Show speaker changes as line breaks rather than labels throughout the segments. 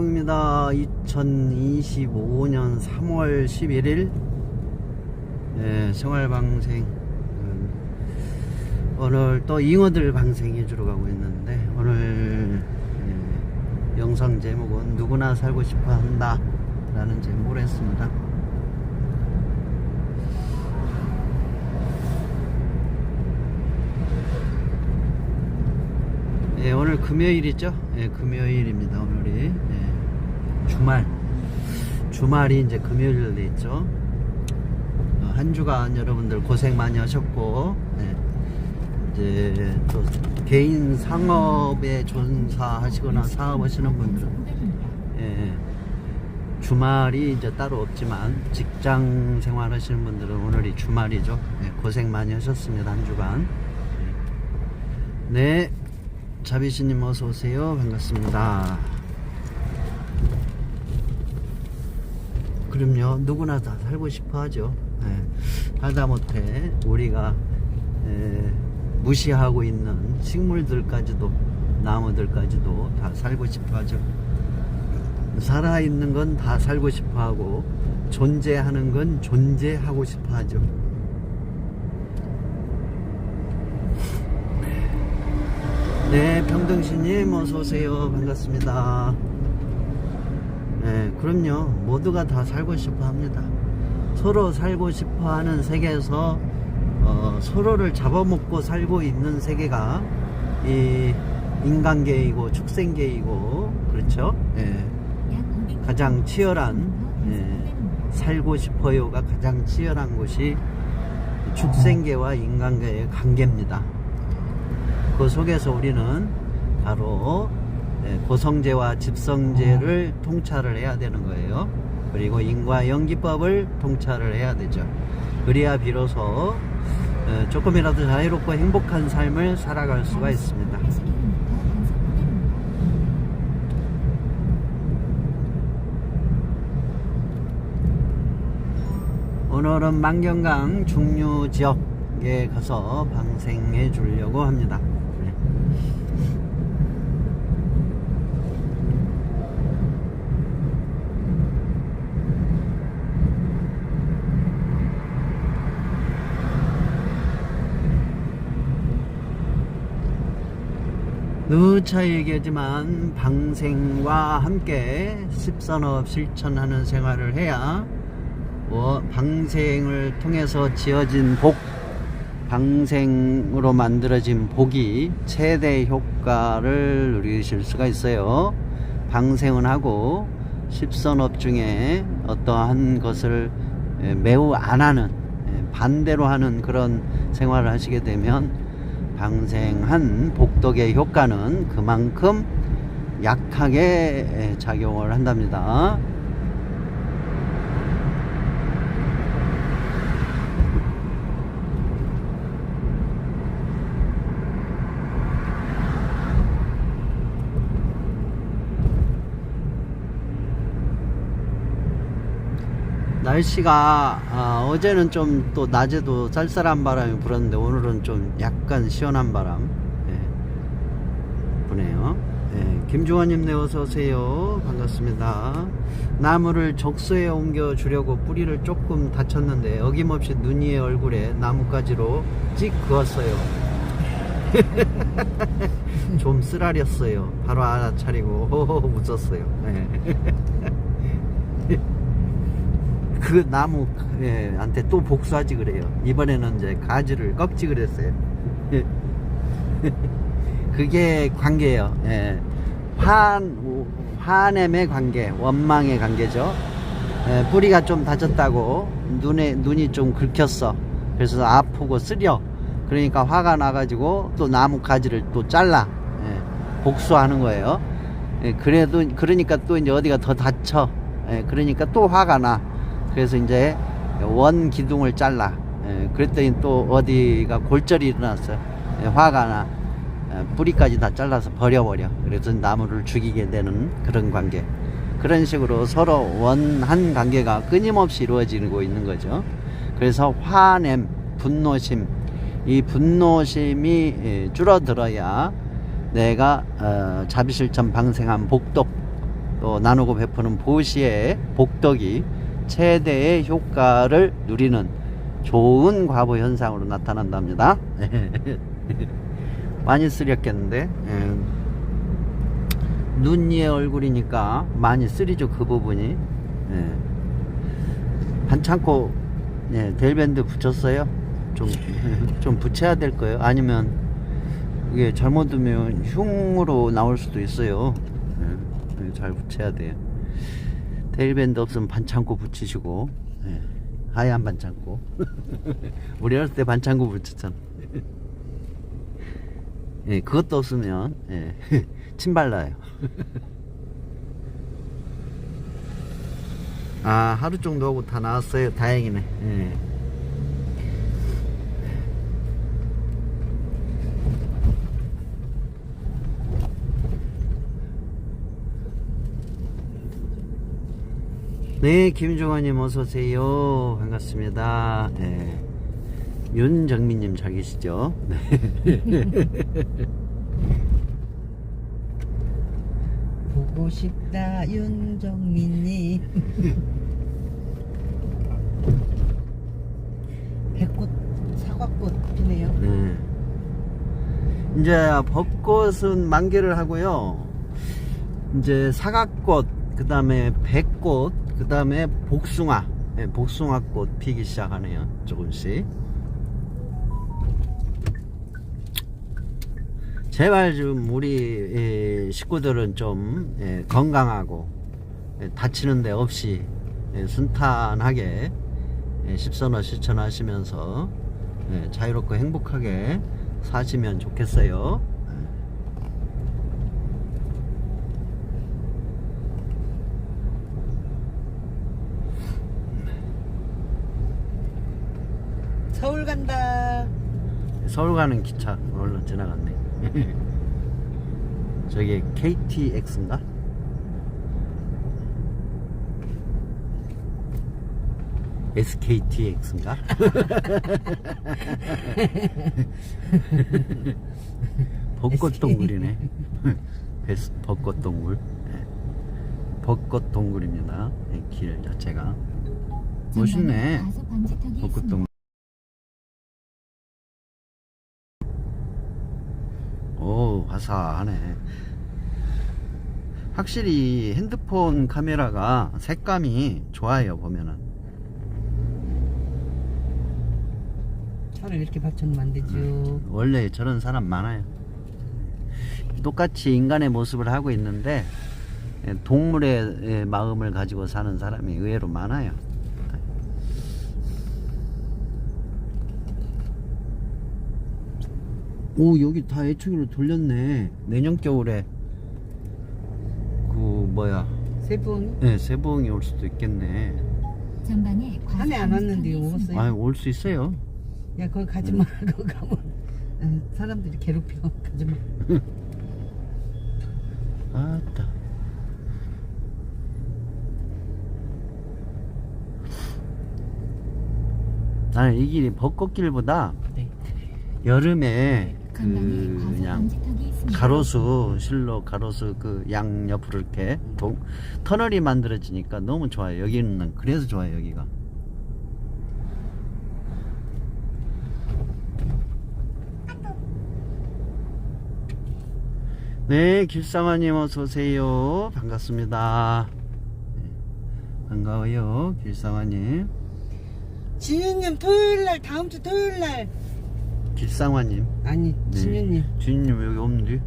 생활봉입니다. 2025년 3월 11일 예, 생활방생 음, 오늘 또 잉어들 방생해 주러 가고 있는데 오늘 예, 영상 제목은 누구나 살고 싶어 한다 라는 제목으로 했습니다. 예, 오늘 금요일이죠? 예, 금요일입니다. 오늘이 예, 주말 주말이 이제 금요일 돼 있죠. 어, 한 주간 여러분들 고생 많이 하셨고 예, 이제 또 개인 상업에 종사하시거나 사업하시는 분들은 예, 주말이 이제 따로 없지만 직장 생활하시는 분들은 오늘이 주말이죠. 예, 고생 많이 하셨습니다. 한 주간. 예. 네. 자비씨님 어서 오세요. 반갑습니다. 그럼요. 누구나 다 살고 싶어 하죠. 예. 하다못해 우리가 예, 무시하고 있는 식물들까지도 나무들까지도 다 살고 싶어 하죠. 살아있는 건 다 살고 싶어 하고 존재하는 건 존재하고 싶어 하죠. 네, 평등씨님 어서오세요. 반갑습니다. 네, 그럼요. 모두가 다 살고 싶어 합니다. 서로 살고 싶어 하는 세계에서 어, 서로를 잡아먹고 살고 있는 세계가 이 인간계이고 축생계이고 그렇죠? 예, 가장 치열한 예, 살고 싶어요가 가장 치열한 곳이 축생계와 인간계의 관계입니다. 그 속에서 우리는 바로 예, 고성제와 집성제를 통찰을 해야 되는 거예요. 그리고 인과 연기법을 통찰을 해야 되죠. 그래야 비로소 어, 조금이라도 자유롭고 행복한 삶을 살아갈 수가 있습니다. 오늘은 만경강 중류 지역에 가서 방생해 주려고 합니다. 네. 누차 얘기하지만 방생과 함께 십선업 실천하는 생활을 해야 뭐 방생을 통해서 지어진 복, 방생으로 만들어진 복이 최대 효과를 누리실 수가 있어요. 방생은 하고 십선업 중에 어떠한 것을 에, 매우 안 하는 에, 반대로 하는 그런 생활을 하시게 되면 방생한 복덕의 효과는 그만큼 약하게 에, 작용을 한답니다. 날씨가 아, 어제는 좀 또 낮에도 쌀쌀한 바람이 불었는데 오늘은 좀 약간 시원한 바람 예, 부네요. 예, 김주원님 네 어서 오세요. 반갑습니다. 나무를 적소에 옮겨 주려고 뿌리를 조금 다쳤는데 어김없이 눈이의 얼굴에 나뭇가지로 찍 그었어요. 좀 쓰라렸어요. 바로 알아차리고 웃었어요. 예. 그 나무한테 또 복수하지 그래요. 이번에는 이제 가지를 꺾지 그랬어요. 그게 관계예요. 예. 환 화냄의 관계, 원망의 관계죠. 예, 뿌리가 좀 다쳤다고 눈에 눈이 좀 긁혔어. 그래서 아프고 쓰려. 그러니까 화가 나가지고 또 나무 가지를 또 잘라. 예, 복수하는 거예요. 예, 그래도 그러니까 또 이제 어디가 더 다쳐. 예, 그러니까 또 화가 나. 그래서 이제 원 기둥을 잘라. 예, 그랬더니 또 어디가 골절이 일어났어요. 예, 화가 나. 예, 뿌리까지 다 잘라서 버려버려. 그래서 나무를 죽이게 되는 그런 관계. 그런 식으로 서로 원한 관계가 끊임없이 이루어지고 있는 거죠. 그래서 화냄, 분노심, 이 분노심이 예, 줄어들어야 내가 어, 자비실천 방생한 복덕 또 나누고 베푸는 보시의 복덕이 최대의 효과를 누리는 좋은 과보 현상으로 나타난답니다. 많이 쓰렸겠는데 예. 눈 위의 얼굴이니까 많이 쓰리죠 그 부분이 예. 반창고 예, 델밴드 붙였어요 좀, 좀 붙여야 될 거예요 아니면 이게 잘못하면 흉으로 나올 수도 있어요 예, 예, 잘 붙여야 돼요 델밴드 없으면 반창고 붙이시고 예, 하얀 반창고 우리 어릴 때 반창고 붙였잖아 예, 그것도 없으면 예, 침 발라요. 아 하루 정도 하고 다 나왔어요. 다행이네. 예. 네, 김종환님 어서 오세요. 반갑습니다. 예. 윤정민님 잘 계시죠? 네.
보고 싶다 윤정민님 백꽃 사과꽃 피네요
네. 이제 벚꽃은 만개를 하고요. 이제 사각꽃, 그 다음에 백꽃, 그 다음에 복숭아, 네, 복숭아꽃 피기 시작하네요. 조금씩. 제발 좀 우리 예, 식구들은 좀 예, 건강하고 예, 다치는 데 없이 예, 순탄하게 예, 십선어 실천하시면서 예, 자유롭고 행복하게 사시면 좋겠어요.
서울 간다
서울 가는 기차 얼른 지나갔네. 저기 KTX인가? SKTX인가? 벚꽃 동굴이네. 베스- 벚꽃 동굴. 네. 벚꽃 동굴입니다. 네, 길 자체가 멋있네. 벚꽃 동굴. 오 화사하네. 확실히 핸드폰 카메라가 색감이 좋아요 보면은.
차를 이렇게 받쳐놓으면 안 되죠.
원래 저런 사람 많아요. 똑같이 인간의 모습을 하고 있는데 예, 동물의 예, 마음을 가지고 사는 사람이 의외로 많아요 오 여기 다 애초기로 돌렸네 내년 겨울에 그 뭐야
세분
네, 세봉이 올 수도 있겠네.
전방에
한해 안 왔는데 오겠어요?
아, 올 수 있어요.
야 거기 가지 마 거기 가면 어, 사람들이 괴롭혀 가지 마
아따. 나는 이 길이 벚꽃길보다
네.
여름에 그 그냥. 가로수 실로 가로수 그 양 옆으로 이렇게 동, 터널이 만들어지니까 너무 좋아요. 여기는 그래서 좋아요. 여기가. 네, 길상아님 어서 오세요. 반갑습니다. 네, 반가워요, 길상아님.
진유님 토요일 날 다음 주 토요일 날
길상아님.
아니
네.
진유님
주인님 여기 없는데?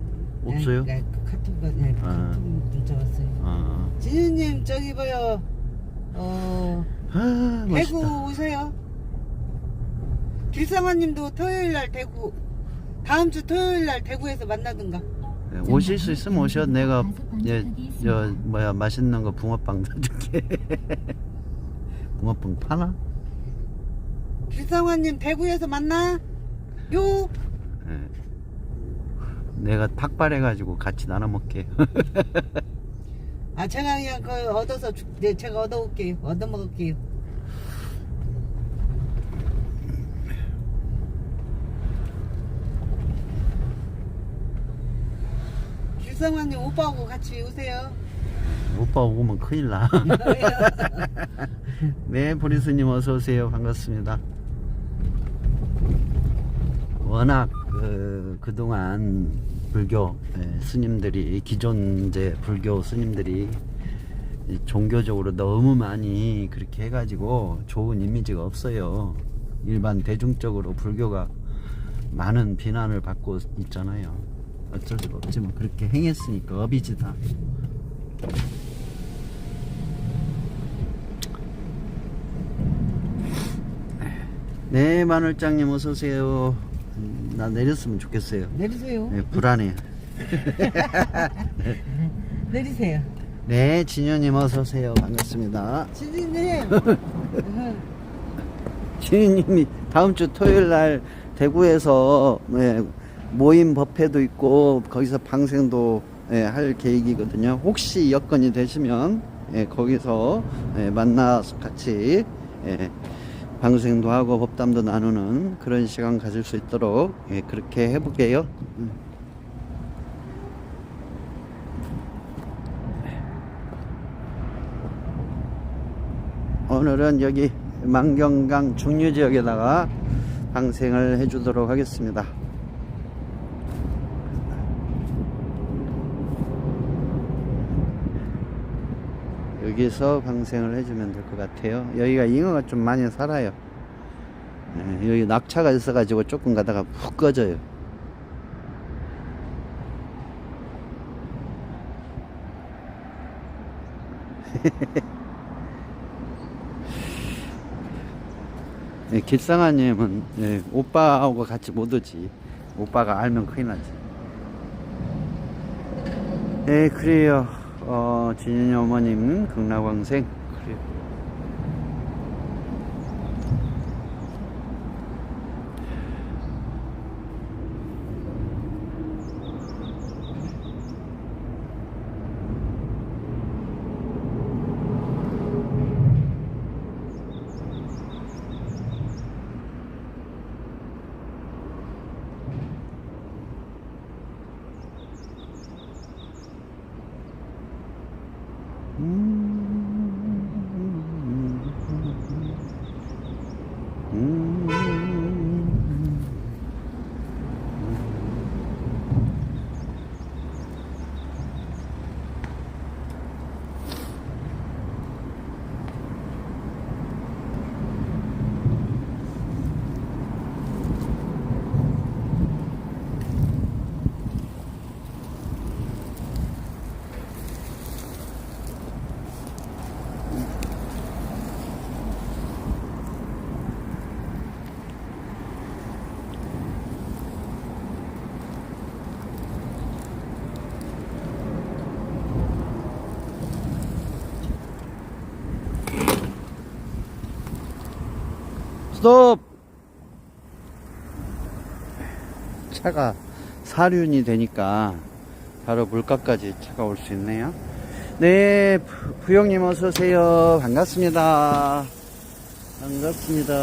없어요?
네, 그 카톡가 네,
아.
카톡 문자 왔어요
아,
진유님 저기 봐요
어아 멋있다.
대구 오세요. 길상아님도 토요일 날 대구 다음 주 토요일 날 대구에서 만나든가.
네, 오실 수 있으면 오셔. 내가 예, 저 뭐야 맛있는 거 붕어빵 사줄게. 붕어빵 파나?
길상아님 대구에서 만나. 요.
예. 내가 탁발해가지고 같이 나눠 먹게.
아 제가 그냥 그 얻어서 주, 네 제가 얻어올게요. 얻어 먹을게요. 길상아님 오빠하고 같이 오세요.
오빠 오면 큰일 나. 네, 보리스님 어서 오세요. 반갑습니다. 워낙 그, 그동안 불교 예, 스님들이 기존제 불교 스님들이 이 종교적으로 너무 많이 그렇게 해가지고 좋은 이미지가 없어요. 일반 대중적으로 불교가 많은 비난을 받고 있잖아요. 어쩔 수가 없지만 그렇게 행했으니까 업이지다. 네, 마늘장님 어서 오세요. 음, 나 내렸으면 좋겠어요.
내리세요.
네, 불안해.
내리세요.
네, 진현님 어서 오세요. 반갑습니다.
지진님.
진현님이 다음 주 토요일 날 대구에서 네, 모임 법회도 있고 거기서 방생도 예, 할 계획이거든요. 혹시 여건이 되시면 예, 거기서 예, 만나서 같이 예, 방생도 하고 법담도 나누는 그런 시간 가질 수 있도록 예, 그렇게 해볼게요. 음. 오늘은 여기 만경강 중류 지역에다가 방생을 해주도록 하겠습니다. 여기서 방생을 해주면 될 것 같아요. 여기가 잉어가 좀 많이 살아요. 예, 여기 낙차가 있어 가지고 조금 가다가 푹 꺼져요. 예, 길상아님은 예, 오빠하고 같이 못 오지. 오빠가 알면 큰일 나지. 네, 그래요. 어, 진현이 어머님, 극락왕생. 그 스톱! 차가 사륜이 되니까 바로 물가까지 차가 올 수 있네요. 네, 부- 부영님 어서오세요. 반갑습니다. 반갑습니다.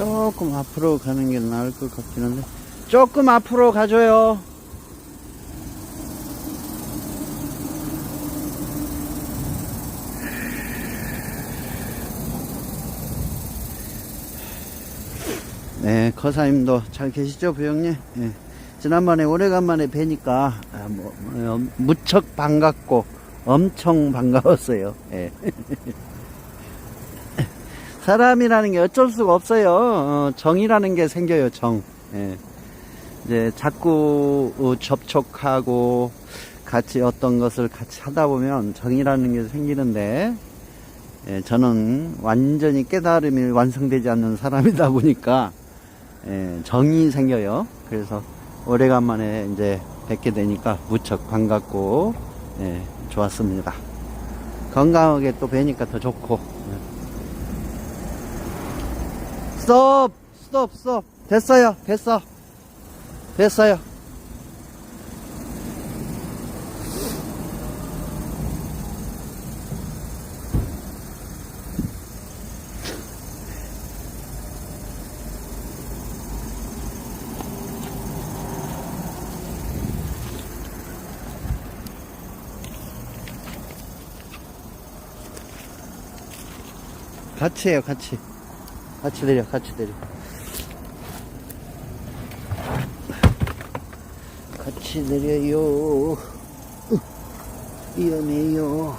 조금 앞으로 가는 게 나을 것 같긴 한데 조금 앞으로 가줘요 네 커사님도 잘 계시죠 부영님 예. 지난번에 오래간만에 뵈니까 아, 뭐, 어, 무척 반갑고 엄청 반가웠어요 예. 사람이라는 게 어쩔 수가 없어요. 어, 정이라는 게 생겨요, 정. 예. 이제 자꾸 어, 접촉하고 같이 어떤 것을 같이 하다 보면 정이라는 게 생기는데, 예, 저는 완전히 깨달음이 완성되지 않는 사람이다 보니까, 예, 정이 생겨요. 그래서 오래간만에 이제 뵙게 되니까 무척 반갑고, 예, 좋았습니다. 건강하게 또 배니까 더 좋고. 스톱! 스톱, 스톱. 됐어요. 됐어. 됐어요. 같이 해요, 같이. 같이 내려, 같이 내려. 같이 내려요. 으, 위험해요.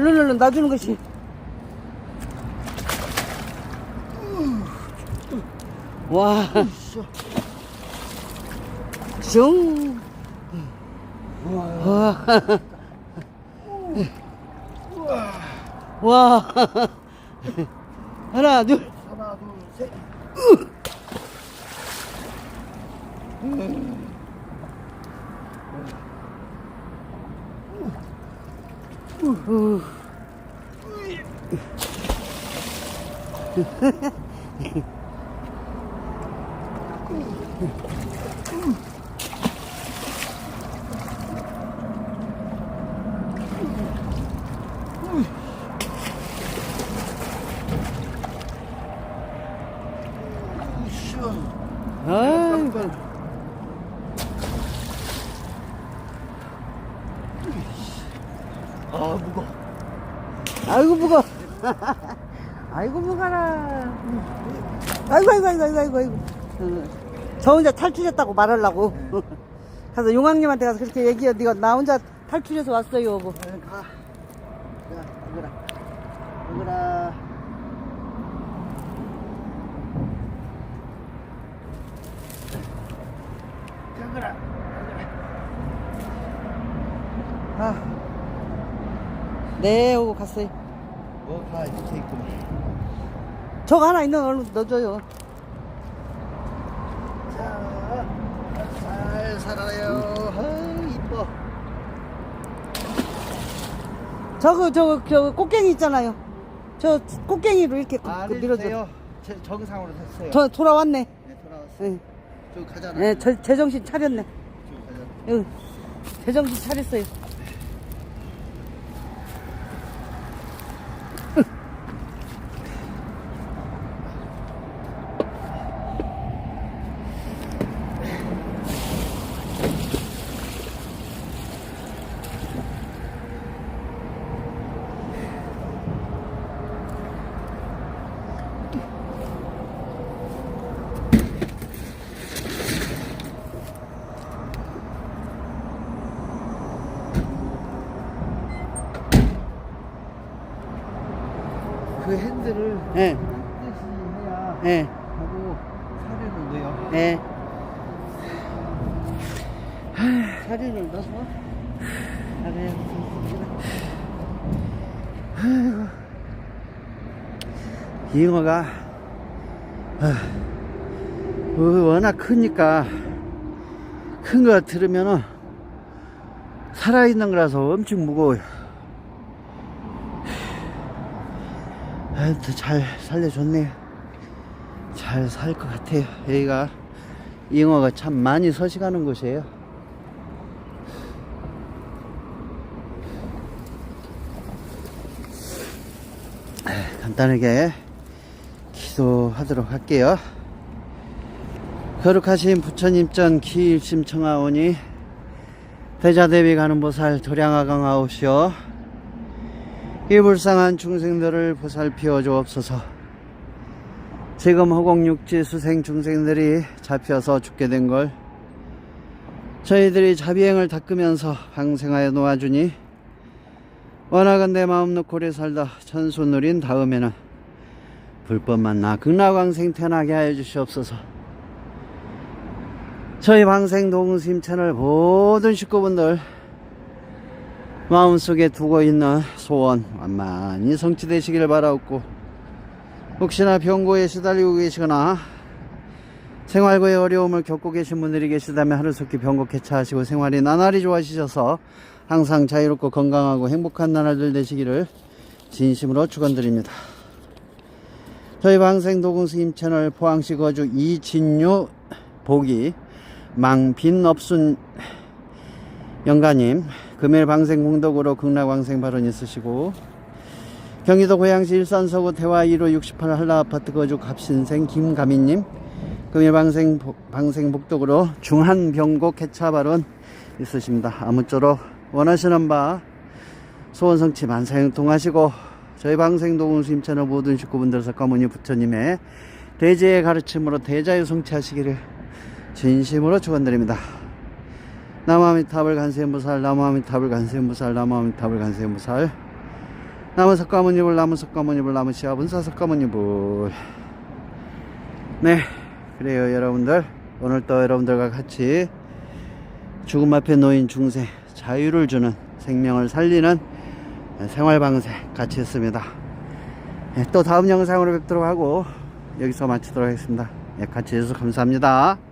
얼른 얼른 놔주는 것이. 와. 정. 와. 와. 하나, 둘.
하나, 둘, 셋.
우. 아이고.
아, 무거워.
아이고 무거. 아이고 무거라. 아이고 아이고 아이고 아이고 아이고. 어, 저 혼자 탈출했다고 말하려고. 가서 용왕님한테 가서 그렇게 얘기해. 네가 나 혼자 탈출해서 왔어요. 뭐.
얼른 가. 야, 먹어라. 먹어라. 먹어라.
아. 네, 오고 갔어요.
뭐, 다 이렇게 있구만.
저거 하나 있는 거 얼른 넣어줘요.
자, 잘 살아요. 아, 이뻐.
저거 저거 저 꽃갱이 있잖아요. 저 꽃갱이로 이렇게
아,
그 밀어줘.
밀어줘요. 제, 정상으로 됐어요.
저 돌아왔네.
네, 돌아왔어.
예,
저 가잖아.
예, 저, 제정신 차렸네.
저 가잖아.
응. 제정신 차렸어요.
그 핸들을
예,
반드시 해야
예,
하고 사료를 넣어요.
예. 사료를 넣어서 잘해야
잉어가 아, 어, 워낙 크니까 큰 거 들으면은 살아있는 거라서 엄청 무거워요. 하여튼 잘 살려줬네요. 잘 살 것 같아요. 여기가 잉어가 참 많이 서식하는 곳이에요. 간단하게 기도하도록 할게요. 거룩하신 부처님 전 기일심 청하오니 대자대비 가는 보살 도량하강 하오시오 이 불쌍한 중생들을 보살피어 주옵소서. 지금 허공육지 수생 중생들이 잡혀서 죽게 된 걸 저희들이 자비행을 닦으면서 방생하여 놓아주니 원하건 내 마음 놓고 오래 살다 천수 누린 다음에는 불법 만 나 극락왕생 태어나게 하여 주시옵소서. 저희 방생 동심 채널 모든 식구분들 마음속에 두고 있는 소원 완만히 성취되시길 바라옵고 혹시나 병고에 시달리고 계시거나 생활고의 어려움을 겪고 계신 분들이 계시다면 하루속히 병고 개차하시고 생활이 나날이 좋아지셔서 항상 자유롭고 건강하고 행복한 나날들 되시기를 진심으로 축원드립니다. 저희 방생 도공 스님 채널 포항시 거주 이진유 보기 망빈 없순 영가님 금일 방생 공덕으로 극락왕생 발언 있으시고 경기도 고양시 일산서구 대화 1호 68 한라아파트 거주 갑신생 김가민님 금일 방생 복- 방생 복덕으로 중한병고 개차 발언 있으십니다. 아무쪼록 원하시는 바 소원 성취 만사형 통하시고 저희 방생 도움스님 채널 모든 식구분들 석가모니 부처님의 대제의 가르침으로 대자유 성취하시기를 진심으로 축원드립니다. 나무아미탑을 간세무살 나무아미탑을 간세무살 나무아미탑을 간세무살. 나무 석가모니불 나무 석가모니불 나무 시아분사 석가모니불. 네 그래요 여러분들. 오늘 또 여러분들과 같이 죽음 앞에 놓인 중생 자유를 주는 생명을 살리는 생활방생 같이 했습니다. 네, 또 다음 영상으로 뵙도록 하고 여기서 마치도록 하겠습니다. 예, 같이 해주셔서 감사합니다